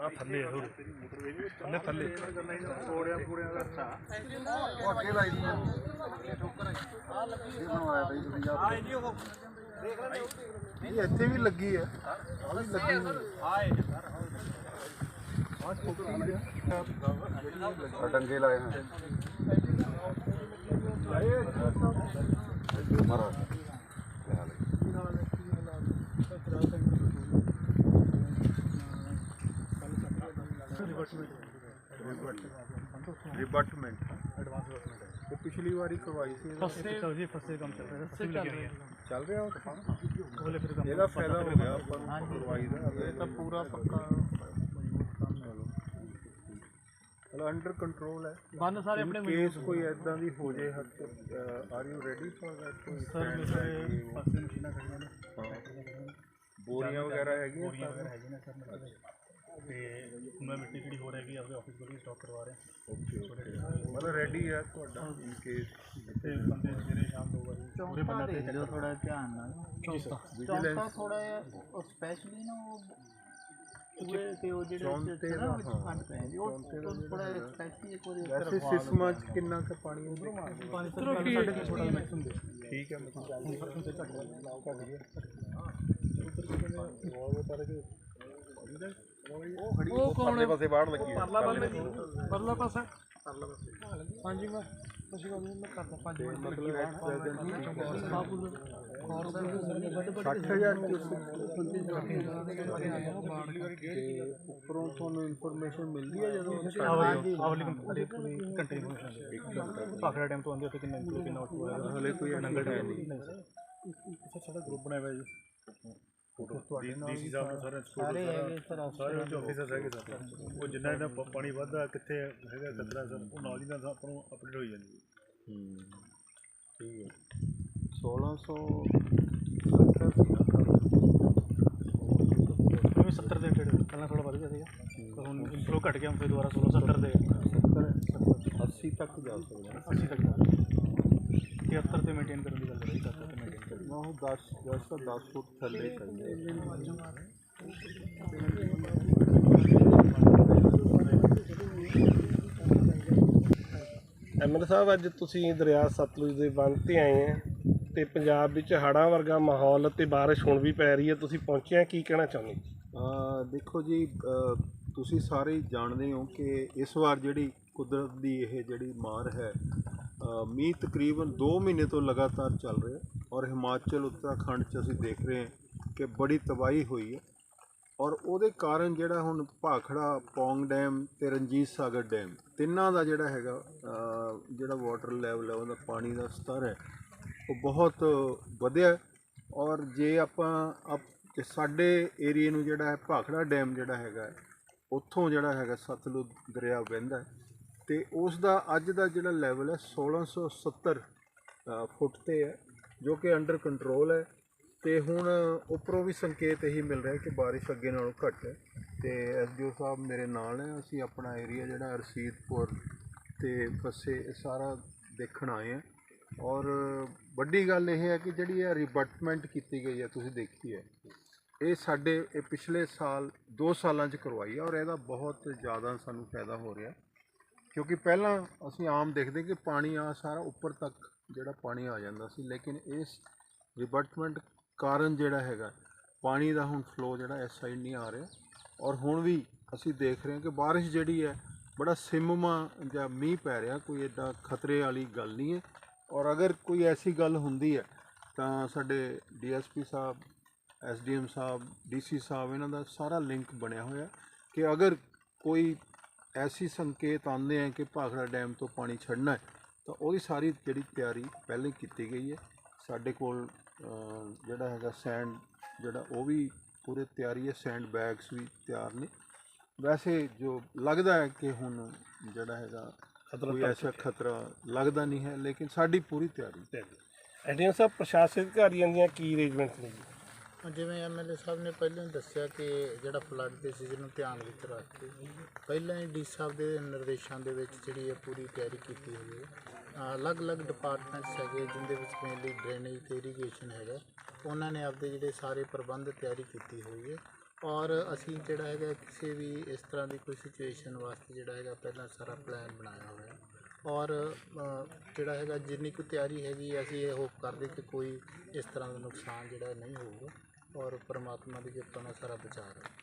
ਆ ਥੱਲੇ ਆ ਥੋੜੀ ਥੱਲੇ ਥੱਲੇ। ਕੋੜਿਆਂ ਕੋੜਿਆਂ ਦਾ ਅੱਛਾ ਅੱਗੇ ਲਾਈ ਦੀ ਇਹ ਬਣਵਾਇਆ ਬਈ ਤੁਸੀਂ ਜਾ ਇਹ ਇੱਥੇ ਵੀ ਲੱਗੀ ਹੈ। ਆ ਵੀ ਲੱਗੀ ਹੈ। ਹੈ ਆ ਡੰਗੇ ਲਾਏ ਹੋਏ ਮਹਾਰਾਜ ਕੀ ਹਾਲ ਹੈ? ਰਿਬਟਮੈਂਟ ਉਹ ਪਿਛਲੀ ਵਾਰੀ ਕਰਵਾਈ ਸੀ ਇਹਦਾ। ਫਸਦੇ ਜੀ ਫਸਦੇ ਕੰਮ ਚੱਲ ਰਿਹਾ। ਫਸਦੇ ਵੀ ਲੱਗੀ ਰਹੀ। ਚੱਲ ਰਿਹਾ ਉਹ ਤਾਂ। ਉਹਲੇ ਫਿਰ ਕੰਮ ਇਹਦਾ ਫਾਇਦਾ ਹੋ ਗਿਆ ਆਪਾਂ ਨੂੰ ਕਰਵਾਈ ਦਾ। ਇਹ ਤਾਂ ਪੂਰਾ ਪੱਕਾ ਚਲੋ ਅੰਡਰ ਕੰਟਰੋਲ ਹੈ। ਬੰਨ ਸਾਰੇ ਆਪਣੇ ਕੇਸ ਕੋਈ ਐਦਾਂ ਦੀ ਹੋ ਜੇ ਹੱਥ ਆਰ ਯੂ ਰੈਡੀ ਫॉर ਕੋਈ ਸਰ ਜਿਹੜੇ ਪਾਸੇ ਮਸ਼ੀਨਾਂ ਖੜੀਆਂ ਨੇ। ਬੋਰੀਆਂ ਵਗੈਰਾ ਹੈਗੀਆਂ ਬੋਰੀਆਂ ਵਗੈਰਾ ਹੈਗੀਆਂ ਨੇ ਸਰ ਮੇਰੇ ਕੋਲ। ਤੇ ਮੈਂ ਮਿੱਟੀ ਜਿਹੜੀ ਹੋ ਰਹੀ ਹੈ ਆਪਣੇ ਆਫਿਸ ਕੋਲ ਵੀ ਸਟਾਕ ਕਰਵਾ ਰਹੇ ਹਾਂ ਓਕੇ ਓਕੇ ਮਤਲਬ ਰੈਡੀ ਹੈ ਤੁਹਾਡਾ ਇਨ ਕੇਸ ਤੇ ਬੰਦੇ ਸਵੇਰੇ ਸ਼ਾਮ ਦੋ ਵਾਰੀ ਪੂਰੇ ਬੰਦਾ ਤੇ ਜੋ ਥੋੜਾ ਧਿਆਨ ਨਾਲ। ਚੌਥਾ ਚੌਂਕਾ ਥੋੜਾ ਜਿਹਾ ਸਪੈਸ਼ਲੀ ਨਾ ਉਹ ਪੂਰੇ ਤੇ ਉਹ ਜਿਹੜੇ ਚੌਂਤੇ ਉੱਤੇ ਦਾ, ਨਾ ਵਿੱਚ ਹਾਂ। ਖੰਡ ਪੈ ਜਾਂਦੀ ਉਹ ਥੋੜਾ ਸਪੈਸ਼ਲੀ ਇੱਕ ਵਾਰੀ ਵੈਸੇ ਸਿਸਮਾਂ ਚ ਕਿੰਨਾ ਕੁ ਪਾਣੀ ਹੁੰਦਾ? ਪਾਣੀ ਸਰ ਸਾਡੇ ਕੋਲ ਥੋੜਾ ਮੈਕਸਿਮਮ ਦੇ। ਠੀਕ ਹੈ ਮਤਲਬ ਤੇ ਘੱਟ ਗਿਆ ਉਹ ਕੌਣ ਪਾਸੇ ਬਾਹਰ ਲੱਗੀ ਹੈ। ਪਰਲਾ ਬੰਨ ਪਰਲਾ ਪਾਸਾ? ਪਰਲਾ ਪਾਸਾ। ਹਾਂਜੀ ਮੈਂ ਗੱਲ ਨਹੀਂ ਮੈਂ ਕਰਦਾ ਪੰਜ ਮਿੰਟ ਮਤਲਬ ਐਟ ਪ੍ਰੈਜ਼ੈਂਟ ਬਾਬੂ ਖੌਰ ਦਾ 60000 ਤੇ ਉੱਪਰੋਂ ਤੁਹਾਨੂੰ ਇਨਫੋਰਮੇਸ਼ਨ ਮਿਲਦੀ ਹੈ ਜਦੋਂ ਆਵਲੀ ਆਵਲੀ ਕੰਪਨੀ ਫੰਕਸ਼ਨ ਪਾਖੜਾ ਟਾਈਮ ਤੋਂ ਆਉਂਦੇ ਉੱਥੇ ਕਿੰਨੇ ਕਿੰਨਾ ਹੋਇਆ ਹਲੇ ਕੋਈ ਨੰਗਲ ਹੈ। ਨਹੀਂ ਸਰ ਸਾਡਾ ਗਰੁੱਪ ਬਣਾਇਆ ਹੋਇਆ ਜੀ। ਤੁਹਾਡੇ ਨਾਲ ਡੀਸੀ ਸਾਹਿਬ ਨੂੰ ਸਾਰਾ ਸਾਰੇ ਹੈਗੇ ਸਰ ਸਾਰੇ ਉੱਚ ਆਫੀਸਰ ਹੈਗੇ ਸਰ ਉਹ ਜਿੰਨਾ ਇਹਦਾ ਪ- ਪਾਣੀ ਵੱਧਦਾ ਕਿੱਥੇ ਹੈਗਾ ਖਤਰਾ ਸਰ ਉਹ ਨਾਲ ਦੀ ਨਾਲ ਆਪਾਂ ਨੂੰ ਅਪਡੇਟ ਹੋਈ ਜਾਂਦੀ ਹੈ। ਹੂੰ ਠੀਕ ਹੈ 1670 ਕਿਉਂਕਿ 70 ਦੇ ਡੇਢ ਪਹਿਲਾਂ ਥੋੜਾ ਵੱਧ ਗਿਆ ਸੀਗਾ। ਤਾਂ ਹੁਣ ਇੰਪਰੂਵ ਘਟ ਗਿਆ ਹੁਣ ਫਿਰ ਦੁਬਾਰਾ 16 70 ਦੇ। 80 ਤੱਕ ਜਾ ਸਕਦਾ। 80 ਤੱਕ 73 ਤੇ ਮੇਨਟੇਨ ਕਰਨ ਦੀ ਗੱਲ ਕਰੀ 73 ਤੇ ਮੇਨਟੇਨ ਕਰਨ ਨਾ ਉਹ 10 10 ਤਾਂ 10 ਫੁੱਟ ਥੱਲੇ ਚੱਲਦੇ ਐਮਐਲ ਸਾਹਿਬ ਅੱਜ ਤੁਸੀਂ ਦਰਿਆ ਸਤਲੁਜ ਦੇ ਬੰਨ੍ਹ ਤੇ ਆਏ ਆ ਤੇ ਪੰਜਾਬ ਵਿੱਚ ਹੜ੍ਹਾਂ ਵਰਗਾ ਮਾਹੌਲ ਤੇ ਬਾਰਿਸ਼ ਹੁਣ ਵੀ ਪੈ ਰਹੀ ਹੈ। ਤੁਸੀਂ ਪਹੁੰਚੇ ਆ ਕੀ ਕਹਿਣਾ ਚਾਹੁੰਦੇ? ਅ ਦੇਖੋ ਜੀ ਤੁਸੀਂ ਸਾਰੇ ਜਾਣਦੇ ਹੋ ਕਿ ਇਸ ਵਾਰ ਜਿਹੜੀ ਕੁਦਰਤ ਦੀ ਇਹ ਜਿਹੜੀ ਮਾਰ ਹੈ ਮੀਂਹ ਤਕਰੀਬਨ 2 ਮਹੀਨੇ ਤੋਂ ਲਗਾਤਾਰ ਚੱਲ ਰਿਹਾ ਔਰ ਹਿਮਾਚਲ, ਉੱਤਰਾਖੰਡ 'ਚ ਅਸੀਂ ਦੇਖ ਰਹੇ ਹਾਂ ਕਿ ਬੜੀ ਤਬਾਹੀ ਹੋਈ ਹੈ ਔਰ ਉਹਦੇ ਕਾਰਨ ਜਿਹੜਾ ਹੁਣ ਭਾਖੜਾ, ਪੌਂਗ ਡੈਮ ਤੇ ਰਣਜੀਤ ਸਾਗਰ ਡੈਮ ਤਿੰਨਾਂ ਦਾ ਜਿਹੜਾ ਹੈਗਾ ਜਿਹੜਾ ਵਾਟਰ ਲੈਵਲ ਹੈ, ਉਹਦਾ ਪਾਣੀ ਦਾ ਸਤਰ ਹੈ, ਉਹ ਬਹੁਤ ਵਧਿਆ ਔਰ ਜੇ ਆਪਾਂ ਅਪ ਸਾਡੇ ਏਰੀਏ ਨੂੰ ਜਿਹੜਾ ਹੈ ਭਾਖੜਾ ਡੈਮ ਜਿਹੜਾ ਹੈਗਾ ਉੱਥੋਂ ਜਿਹੜਾ ਹੈਗਾ ਸਤਲੁਜ ਦਰਿਆ ਵਹਿੰਦਾ ਤੇ ਉਸ ਦਾ ਅੱਜ ਦਾ ਜਿਹੜਾ ਲੈਵਲ ਹੈ 1670 ਅ, ਫੁੱਟ ਤੇ ਹੈ ਜੋ ਕਿ ਅੰਡਰ ਕੰਟਰੋਲ ਹੈ ਤੇ ਹੁਣ ਉੱਪਰੋਂ ਵੀ ਸੰਕੇਤ ਇਹੀ ਮਿਲ ਰਿਹਾ ਕਿ ਬਾਰਿਸ਼ ਅੱਗੇ ਨਾਲੋਂ ਘੱਟ ਹੈ ਤੇ ਐਸਡੀਓ ਸਾਹਿਬ ਮੇਰੇ ਨਾਲ ਹੈ ਅਸੀਂ ਆਪਣਾ ਏਰੀਆ ਜਿਹੜਾ ਰਸੀਦਪੁਰ ਤੇ ਫਸੇ ਇਹ ਸਾਰਾ ਦੇਖਣ ਆਏ ਹਾਂ ਔਰ ਵੱਡੀ ਗੱਲ ਇਹ ਹੈ ਕਿ ਜਿਹੜੀ ਇਹ ਰਿਬਟਮੈਂਟ ਕੀਤੀ ਗਈ ਹੈ ਤੁਸੀਂ ਦੇਖੀ ਹੈ ਇਹ ਸਾਡੇ ਇਹ ਪਿਛਲੇ ਸਾਲ 2 ਸਾਲਾਂ 'ਚ ਕਰਵਾਈ ਹੈ ਔਰ ਇਹਦਾ ਬਹੁਤ ਜ਼ਿਆਦਾ ਸਾਨੂੰ ਫਾਇਦਾ ਹੋ ਰਿਹਾ। ਕਿਉਂਕਿ ਪਹਿਲਾਂ ਅਸੀਂ ਆਮ ਦੇਖਦੇ ਕਿ ਪਾਣੀ ਆ ਸਾਰਾ ਉੱਪਰ ਤੱਕ ਜਿਹੜਾ ਪਾਣੀ ਆ ਜਾਂਦਾ ਸੀ, ਲੇਕਿਨ ਇਸ ਰਿਬਟਮੈਂਟ ਕਾਰਨ ਜਿਹੜਾ ਹੈਗਾ, ਪਾਣੀ ਦਾ ਹੁਣ ਫਲੋ ਜਿਹੜਾ ਇਸ ਸਾਈਡ ਨਹੀਂ ਆ ਰਿਹਾ। ਔਰ ਹੁਣ ਵੀ ਅਸੀਂ ਦੇਖ ਰਹੇ ਹਾਂ ਕਿ ਬਾਰਿਸ਼ ਜਿਹੜੀ ਹੈ, ਬੜਾ ਸਿਮਮਾ ਜਾਂ ਮੀਂਹ ਪੈ ਰਿਹਾ, ਕੋਈ ਐਡਾ ਖਤਰੇ ਵਾਲੀ ਗੱਲ ਨਹੀਂ ਹੈ। ਔਰ ਅਗਰ ਕੋਈ ਐਸੀ ਗੱਲ ਹੁੰਦੀ ਹੈ, ਤਾਂ ਸਾਡੇ ਡੀਐਸਪੀ ਸਾਹਿਬ, ਐਸਡੀਐਮ ਸਾਹਿਬ, ਡੀਸੀ ਸਾਹਿਬ, ਇਹਨਾਂ ਦਾ ਸਾਰਾ ਲਿੰਕ ਬਣਿਆ ਹੋਇਆ ਕਿ ਅਗਰ ਕੋਈ ਐਸੀ ਸੰਕੇਤ ਆਉਂਦੇ ਹੈ ਕਿ ਭਾਖੜਾ ਡੈਮ ਤੋਂ ਪਾਣੀ ਛੱਡਣਾ ਹੈ ਤਾਂ ਉਹਦੀ ਸਾਰੀ ਜਿਹੜੀ ਤਿਆਰੀ ਪਹਿਲੇ ਹੀ ਕੀਤੀ ਗਈ ਹੈ। ਸਾਡੇ ਕੋਲ ਜਿਹੜਾ ਹੈਗਾ ਸੈਂਡ ਜਿਹੜਾ ਉਹ ਵੀ ਪੂਰੇ ਤਿਆਰੀ ਹੈ ਸੈਂਡ ਬੈਗਸ ਵੀ ਤਿਆਰ ਨੇ। ਵੈਸੇ ਜੋ ਲੱਗਦਾ ਹੈ ਕਿ ਹੁਣ ਜਿਹੜਾ ਹੈਗਾ ਕੋਈ ਐਸਾ ਖਤਰਾ ਲੱਗਦਾ ਨਹੀਂ ਹੈ ਲੇਕਿਨ ਸਾਡੀ ਪੂਰੀ ਤਿਆਰੀ ਐਡੀਐਮ ਸਾਹਿਬ ਪ੍ਰਸ਼ਾਸਨਿਕ ਅਧਿਕਾਰੀਆਂ ਦੀਆਂ ਕੀ ਅਰੇਂਜਮੈਂਟਸ ਨੇ ਜੀ? ਜਿਵੇਂ ਐਮਐਲਏ ਸਾਹਿਬ ਨੇ ਪਹਿਲਾਂ ਹੀ ਦੱਸਿਆ ਕਿ ਜਿਹੜਾ ਫਲੱਡ ਦੇ ਸੀਜ਼ਨ ਨੂੰ ਧਿਆਨ ਵਿੱਚ ਰੱਖ ਕੇ ਪਹਿਲਾਂ ਹੀ ਡੀ ਸਾਹਿਬ ਦੇ ਨਿਰਦੇਸ਼ਾਂ ਦੇ ਵਿੱਚ ਜਿਹੜੀ ਹੈ ਪੂਰੀ ਤਿਆਰੀ ਕੀਤੀ ਹੋਈ ਹੈ। ਅਲੱਗ-ਅਲੱਗ ਡਿਪਾਰਟਮੈਂਟਸ ਹੈਗੇ ਜਿੰਦੇ ਵਿੱਚ ਮੇਨਲੀ ਡਰੇਨੇਜ ਤੇ ਇਰੀਗੇਸ਼ਨ ਹੈਗਾ। ਉਹਨਾਂ ਨੇ ਆਪਦੇ ਜਿਹੜੇ ਸਾਰੇ ਪ੍ਰਬੰਧ ਤਿਆਰੀ ਕੀਤੀ ਹੋਈ ਹੈ। ਔਰ ਅਸੀਂ ਜਿਹੜਾ ਹੈਗਾ ਕਿਸੇ ਵੀ ਇਸ ਤਰ੍ਹਾਂ ਦੀ ਕੋਈ ਸਿਚੁਏਸ਼ਨ ਵਾਸਤੇ ਜਿਹੜਾ ਹੈਗਾ ਪਹਿਲਾਂ ਸਾਰਾ ਪਲਾਨ ਬਣਾਇਆ ਹੋਇਆ ਔਰ ਜਿਹੜਾ ਹੈਗਾ ਜਿੰਨੀ ਕੁ ਤਿਆਰੀ ਹੈਗੀ ਅਸੀਂ ਇਹ ਹੋਪ ਕਰਦੇ ਕਿ ਕੋਈ ਇਸ ਤਰ੍ਹਾਂ ਦਾ ਨੁਕਸਾਨ ਜਿਹੜਾ ਨਹੀਂ ਹੋਊਗਾ। ਔਰ ਪਰਮਾਤਮਾ ਦੀ ਕਿਰਪਾ ਨਾਲ ਸਾਰਾ ਬਚਾ ਰਹੇ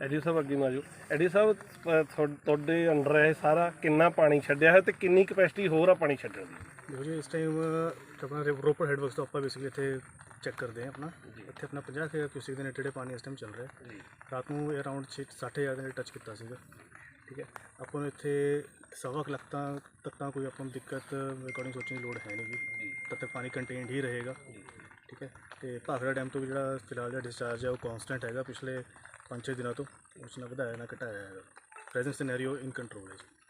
ਐਡੀ ਸਾਹਿਬ ਅੱਗੇ ਆਜੋ ਐਡੀ ਸਾਹਿਬ ਅ, ਤੁਹਾ- ਤੁਹਾਡੇ ਅੰਡਰ ਹੈ ਇਹ ਸਾਰਾ ਕਿੰਨਾ ਪਾਣੀ ਛੱਡਿਆ ਹੈ ਤੇ ਕਿੰਨੀ ਕਪੈਸਿਟੀ ਹੋਰ ਆ ਪਾਣੀ ਛੱਡਣ ਦੀ? ਦੇਖੋ ਜੀ ਇਸ ਟਾਈਮ ਆਪਣਾ ਰੋਪੜ ਹੈਡ ਵਰਕਸ ਤੋਂ ਆਪਾਂ ਬੇਸਿਕਲੀ ਇੱਥੇ ਚੈੱਕ ਕਰਦੇ ਹਾਂ ਆਪਣਾ। ਇੱਥੇ ਆਪਣਾ 50 ਕੇ ਕਿਊਸਿਕ ਦੇ ਨੇੜੇ ਪਾਣੀ ਇਸ ਟਾਈਮ ਚੱਲ ਰਿਹਾ ਹੈ। ਰਾਤ ਨੂੰ ਅਰਾਊਂਡ 60000 ਦੇ ਟੱਚ ਕੀਤਾ ਸੀਗਾ। ਠੀਕ ਹੈ? ਆਪਾਂ ਨੂੰ ਇੱਥੇ ਸਵਾ ਕੁ ਲੱਖ ਤਾਂ ਤੱਕ ਤਾਂ ਕੋਈ ਆਪਾਂ ਨੂੰ ਦਿੱਕਤ ਅਕੋਰਡਿੰਗ ਸੋਚਣ ਦੀ ਲੋੜ ਹੈ ਨਹੀਂ ਗੀ। ਤਦ ਤੱਕ ਪਾਣੀ ਕੰਟੇਨਡ ਹੀ ਰਹੇਗਾ। ਠੀਕ ਹੈ। ਤੇ ਭਾਖੜਾ ਡੈਮ ਤੋਂ ਵੀ ਜਿਹੜਾ ਫਿਲਹਾਲ ਜਿਹੜਾ ਡਿਸਚਾਰਜ ਹੈ ਉਹ ਕਨਸਟੈਂਟ ਹੈਗਾ ਪਿਛਲੇ 5-6 ਦਿਨਾਂ ਤੋਂ। ਉਸ ਨਾਲ ਵਧਾਇਆ ਨਾ ਘਟਾਇਆ ਹੈਗਾ। ਪ੍ਰੈਜ਼ੈਂਟ ਸਿਨੈਰੀਓ ਇਨ ਕੰਟਰੋਲ ਹੈ ਜੀ।